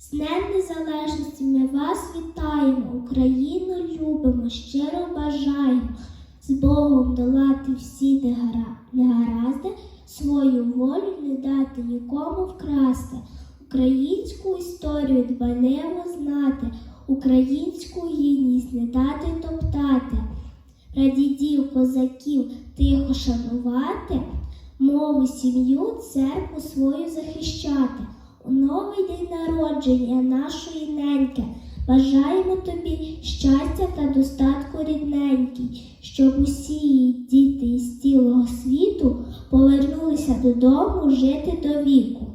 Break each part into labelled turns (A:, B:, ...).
A: З Днем Незалежності ми вас вітаємо, Україну любимо, щиро бажаємо. З Богом долати всі негара- негаразди, свою волю не дати нікому вкрасти, українську історію дбайливо знати, українську гідність не дати топтати, прадідів, козаків тихо шанувати, мову, сім'ю, церкву свою захищати. У новий день народження нашої неньки бажаємо тобі щастя та достатку рідненький, щоб усі діти із цілого світу повернулися додому жити до віку.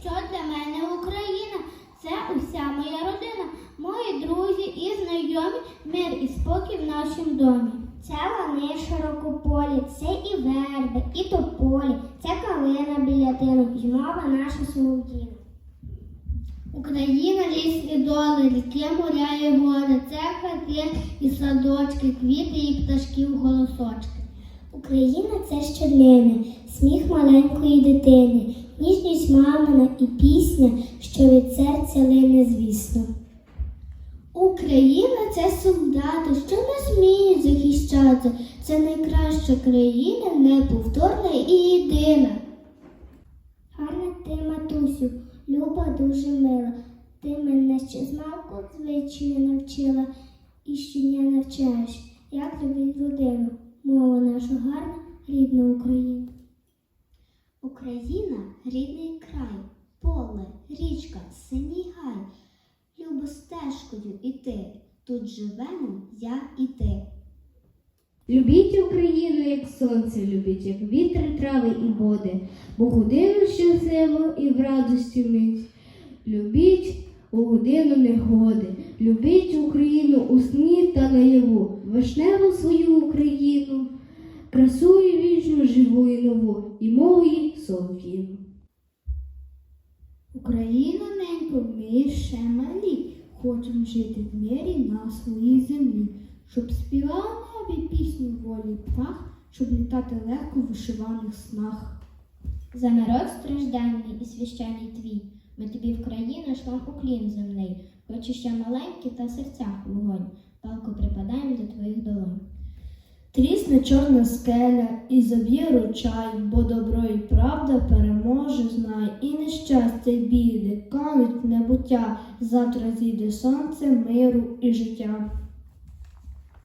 B: Що для мене Україна? Це уся моя родина, мої друзі і знайомі, мир і спокій в нашому домі. Це лани широкополі, це і верби, і тополі, це калина біля тину, і мова наша солов'їна. Україна ліс і доли, ріки, моря і гори, це хати і садочки, квіти і пташків голосочки.
A: Україна це щоднини, сміх маленької дитини, ніжність мамина і пісня, що від серця лине, звісно.
B: Україна це солдати, найкраща країна, неповторна і єдина.
A: Гарна ти, матусю, люба дуже мила. Ти мене ще з малку звичаю навчила і щодня навчаєш, як любить родину, мова наша гарна, рідна Україна.
B: Україна рідний край, поле, річка, синій гай. Любо стежкою іти. Тут живемо я і ти.
C: Любіть Україну, як сонце, любіть, як вітер, трави і води, бо годину щасливо і в радості мить. Любіть у годину негоди, любіть Україну у сні та наяву, вишневу свою Україну, красу і вічну, живу і нову, і мову їй солов'їну.
B: Україна ненько, ми ще малі, хочемо жити в мирі на своїй землі, щоб співав небі пісню волі птах, щоб літати легко в вишиваних снах. За народ стражденний і священний твій, ми тобі в країну шлам уклін земний, хоч ще маленький та серцях вогонь, палко припадаємо до твоїх долонь.
A: Трісне чорна скеля і заб'є ручай, бо добро і правда переможе, знай, і нещастя, й біди, кануть небуття, завтра зійде сонце миру і життя.